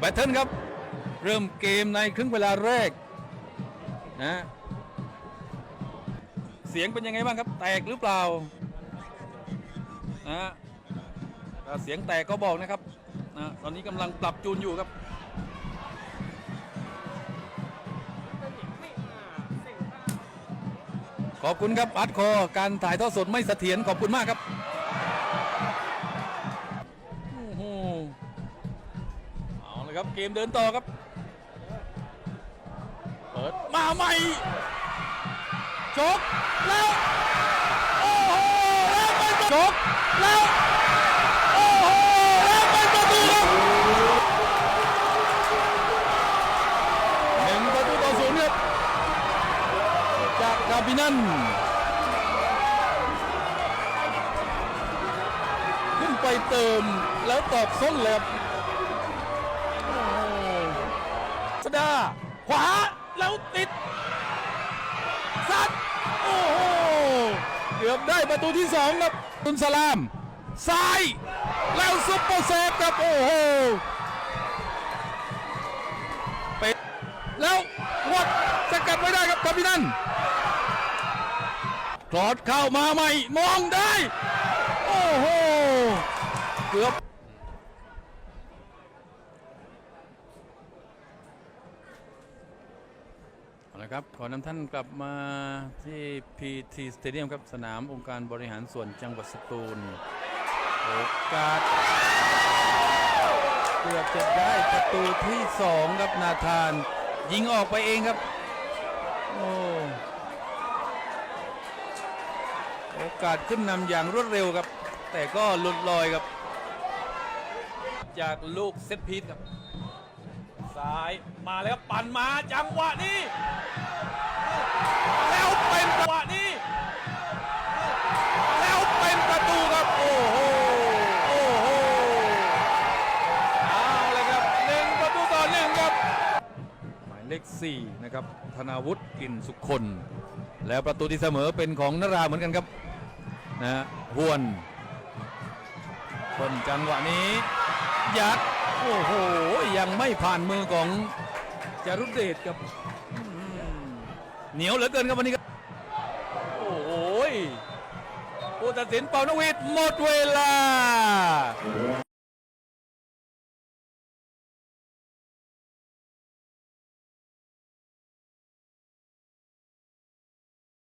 แบทเทิลครับ เริ่มเกมในครึ่งเวลาแรกนะเสียงเป็นยังไงบ้างครับ แตกหรือเปล่านะถ้าเสียงแตกก็บอกนะครับนะตอนนี้กำลังปรับจูนอยู่ครับขอบคุณครับอัดคอ การถ่ายทอดสดไม่เสถียรขอบคุณมากครับ ครับเกมเดินต่อครับ เปิดมาใหม่จกแล้วโอ้โหแล้วเป็นจกแล้วโอ้โหแล้วเป็นประตูครับหนึ่งประตูต่อศูนย์ครับจากกาบินันขึ้นไปเติมแล้วตอกส้นเลยครับ ดา ขวาแล้วติดซัดโอ้โหเกือบได้ประตูที่สองครับตุนสลาม ซ้าย แล้วซุปเปอร์เซฟครับโอ้โหเป็นแล้ววัดสกัดไว้ได้ครับกาบินันคลอดเข้ามาใหม่ มองได้ โอ้โห เกือบ เอาละครับขอนำท่านกลับมาที่ PT Stadium ครับสนามองค์การบริหารส่วนจังหวัดสตูล โอกาสเกือบจะได้ประตูที่สองครับนาธาน ยิงออกไปเองครับ โอ้โอกาสขึ้นนำอย่างรวดเร็วครับ แต่ก็หลุดลอยครับ จากลูกเซตพีทครับ ซ้ายมาแล้วปั่นมาจังหวะนี้แล้วเป็นจังหวะนี้แล้วเป็นประตูครับโอ้โหโอ้โหเอาเลยครับหนึ่งประตูต่อหนึ่งครับ หมายเลข4นะครับธนาวุฒิกลิ่นสุคนแล้วประตูที่เสมอเป็นของนราเหมือนกันครับนะฮวนคนจังหวะนี้ยัด โอ้โห ยังไม่ผ่านมือของจารุเดชกับอืมเหนียวเหลือเกินครับวันนี้ครับโอ้โหผู้ตัดสินเป่านกหวีดหมดเวลา